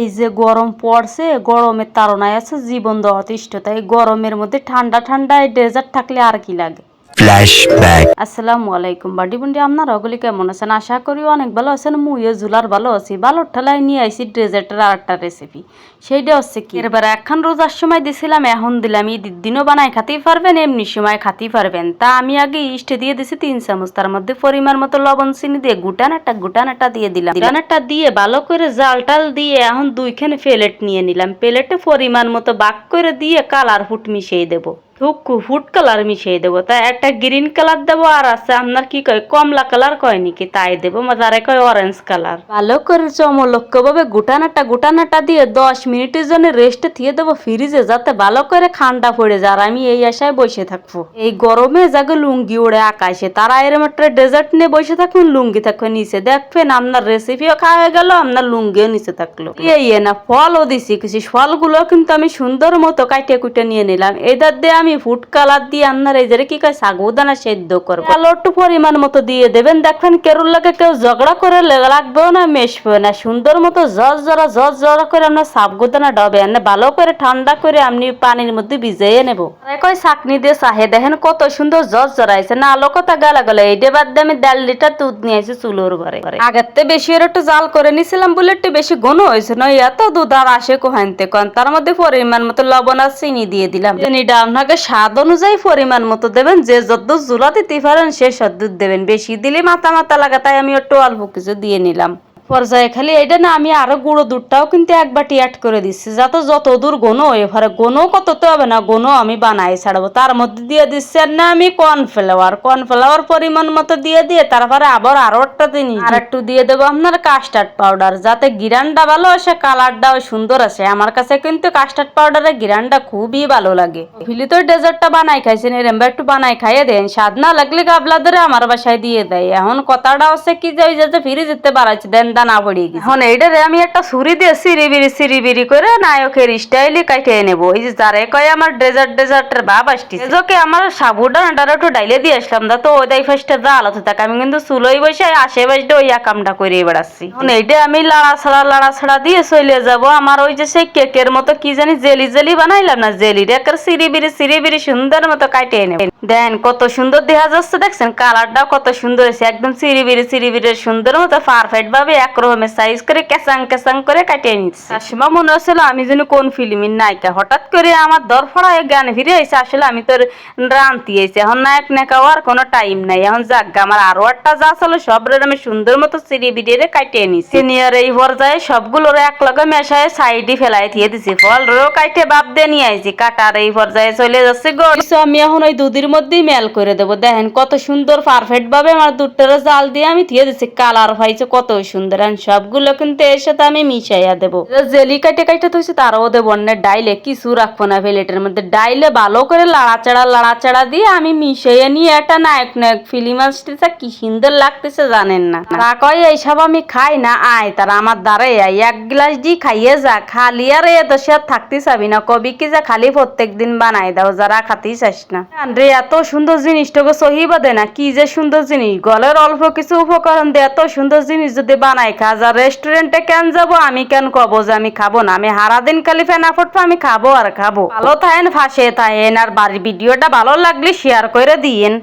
এই যে গরম পড়ছে, গরমের তারণায় আছে, জীবন দেওয়া তিষ্ঠ এই গরমের মধ্যে ঠান্ডা ঠান্ডা এই ডেজার্ট থাকলে আর কি লাগে? আসসালামু আলাইকুম বাডি বুন্ডি আপনার কেমন আছেন? আশা করি অনেক ভালো আছেন। মুইও জুলার ভালো আছি। ভালো ঠেলায় নিয়ে আইছি ডেজার্টের রেসিপি সেইটা হচ্ছে কি? এবার একখান রোজার সময় দিছিলাম এখন দিলাম ঈদের দিনও বানাই খাতেই পারবেন এমনি সময় খাতেই পারবেন। তা আমি আগে ইস্টে দিয়ে দিছি তিন চামচ তার মধ্যে পরিমাণ মতো লবণ চিনি দিয়ে গুটান একটা গুটান একটা দিয়ে দিলাম। গুটান একটা দিয়ে ভালো করে জাল টাল দিয়ে এখন দুইখানে প্লেট নিয়ে নিলাম। প্লেটে পরিমাণ মতো বাক করে দিয়ে কালার ফুট মিশিয়ে দেবো। থুকু ফুড কালার মিশিয়ে দেবো। তা একটা গ্রিন কালার দেবো আর আছে আপনার কি কয় কমলা কালার কয় নাকি? তাই দেবো। মাঝারে কয় অরেঞ্জ কালার। ভালো করে চমলক্ষ ভাবে গুটানাটা গুটানাটা দিয়ে দশ মিনিটের জন্য রেস্টে থিয়ে দেবো ফ্রিজে যাতে ভালো করে ঠান্ডা পড়ে যায়। আর আমি এই আশায় বসে থাকব। এই গরমে যাকে লুঙ্গি ওড়ে আকাশে তারা এরম একটা ডেজার্ট নিয়ে বসে থাকুন লুঙ্গি থাকবে নিচে। দেখবেন আপনার রেসিপিও খাওয়া হয়ে গেল আপনার লুঙ্গিও নিচে থাকল। এই না ফলও দিছি কিছু ফলগুলো কিন্তু আমি সুন্দর মতো কাইটে কুটে নিয়ে নিলাম। এদার দিয়ে আমি ফুড কালার দিয়ে আপনার এই যে কি কয় সাগুদানা সেদ্ধ করব। একটু পরিমাণ মতো দিয়ে দেবেন। দেখবেন কেরুর লাগে কেউ ঝগড়া করে লাগবেও না, মেশবেও না। সুন্দর মতো জজ জরা জজ জরা করে আপনার সাবগুদানা ডবে। এনে ভালো করে ঠান্ডা করে আপনি পানির মধ্যে ভিজিয়ে নেব। কয় চাকনি দিয়ে চাহে। দেখেন কত সুন্দর জজ জরাইছে না আলো কথা গালা গেল এইটা বাদ দিয়ে আমি দেড় লিটার দুধ নিয়ে আসি চুলোর ঘরে। আগের থেকে বেশি এর একটু জাল করে নিছিলাম বলে একটু বেশি ঘন হয়েছে। না এত দুধ আর আসে কোহানতে কন? তার মধ্যে পরিমাণ মতো লবণ আর চিনি দিয়ে দিলাম। চিনিটা আপনাকে স্বাদ অনুযায়ী পরিমাণ মতো দেবেন। যে যত জুলা দিতে পারেন সে সদ্দুর দেবেন। বেশি দিলে মাথা মাথা লাগা, তাই আমি একটু অল্প কিছু দিয়ে নিলাম। পর্যায়ে খালি এটা না আমি আরও গুঁড়ো দুধটাও কিন্তু এক বাটি অ্যাড করে দিচ্ছি। যাতে যত দূর গোনো এবারে গোনো কত তো হবে না গোনো আমি বানাই ছাড়বো। তার মধ্যে দিয়ে দিচ্ছি আর না আমি কর্নফ্লাওয়ার কর্নফ্লাওয়ার পরিমাণ মতো দিয়ে দিয়ে তারপরে আবার আরও একটা জিনিস আর একটু দিয়ে দেবো আপনার কাস্টার্ড পাউডার যাতে গিরানটা ভালো আসে কালারটাও সুন্দর আসে। আমার কাছে কিন্তু কাস্টার্ড পাউডারের গিরানটা খুবই ভালো লাগে। ফিলি তো ডেজার্টটা বানাই খাইছেন এরম একটু বানাই খাইয়ে দেন। স্বাদ না লাগলে গাবলা ধরে আমার বাসায় দিয়ে দেয়। এখন কথাটা হচ্ছে কি যে ওই যে ফিরে যেতে বাড়াচ্ছি দেন দানা পড়ে গেছে। এখন এইটারে আমি একটা ছুরি দিয়ে সিরিবিরি সিরিবিরি করে নায়কের স্টাইলে কাটিয়ে নেব। এই যে যারে কয় আমার ডেজার্ট ডেজার্টের ভাব আসছে এজকে আমার সাবুডানাটার একটু ডাইলে দিয়ে আসলাম দা, তো ওই দাই ফার্স্টে যা আলাদা থাকে। আমি কিন্তু চুলোই বসে আশে বাজতে ওই কামটা করে বেড়াচ্ছি এখন এইটা আমি লাড়া ছাড়া লাড়া ছাড়া দিয়ে চলে যাব। আমার ওই যে সেই কেকের মতো কি জানি জেলি জেলি বানাইলাম না জেলির একের সিরিবিরি সিরিবিরি সুন্দর মতো কাটিয়ে নেব। দেন কত সুন্দর দেখা যাচ্ছে, দেখছেন? কালারটাও কত সুন্দর হয়েছে। একদম সিরিবিরি সিরিবিরি সুন্দর মতো পারফেক্ট ভাবে এক রকমের সাইজ করে কেসাং কেসাং করে কাটিয়ে নিচ্ছি। আসলে মনে হচ্ছিল আমি যেন কোন ফিল্মের নায়িকা। হঠাৎ করে আমার দরফড়া গান ফিরে এসে আসলে আমি তোর রান্তি এসে এখন নায়ক নেকাওয়ার কোনো টাইম নাই। এখন যাক আমার আরও একটা যা ছিল সব আমি সুন্দর মতো সিরিবিরি রে কাটিয়ে নিচ্ছি। সিনিয়র এই পর্যায়ে সবগুলোর এক লগে মেশায় সাইডে ফেলাই দিয়ে দিছি। ফল, রো, কাইটে বাপ দিয়ে নিয়ে আইছি। কাটার এই পর্যায়ে চলে যাচ্ছে গড় আমি এখন ওই দুধের মধ্যেই মেল করে দেবো। দেখেন কত সুন্দর পারফেক্ট ভাবে আমার দুধটার জাল দিয়ে আমি দিয়ে দিছি। কালার পাইছে কত সুন্দর। আর সবগুলো কিন্তু এর সাথে আমি মিশাইয়া দেবো। জেলি কাটে কাটে থইছে তারও দেবো অন্য ডাইলে কিছু রাখব না প্লেটের মধ্যে। ডাইলে ভালো করে লাড়াচাড়া লাড়াচাড়া দিয়ে আমি মিশাইয়া নিয়ে একটা নায়ক নায়ক ফিল্ম আসতেছে, কি সুন্দর লাগতেছে জানেন না। তা কয় এইসব আমি খাই না, আয় তারা আমার দ্বারাই আয়। এক গ্লাস দি খাইয়ে যা, খালি আর এ তো সে থাকতে চাবি না। কবি কি যা খালি প্রত্যেক দিন বানাই দাও, যারা খাতেই চাস না। রে, এত সুন্দর জিনিসটাকে সহিবা দে না, কি যে সুন্দর জিনিস। গলের অল্প কিছু উপকরণ দিয়ে এত সুন্দর জিনিস যদি বানাই খা খাজা রেস্টুরেন্টে কেন যাব? আমি কেন কব যে আমি খাব না? আমি হারা দিন খালি ফেনা ফুটবো আমি খাব আর খাব। ভালো থাকেন ফাঁসে থাকেন আর বাড়ির ভিডিওটা ভালো লাগলে শেয়ার করে দিয়েন।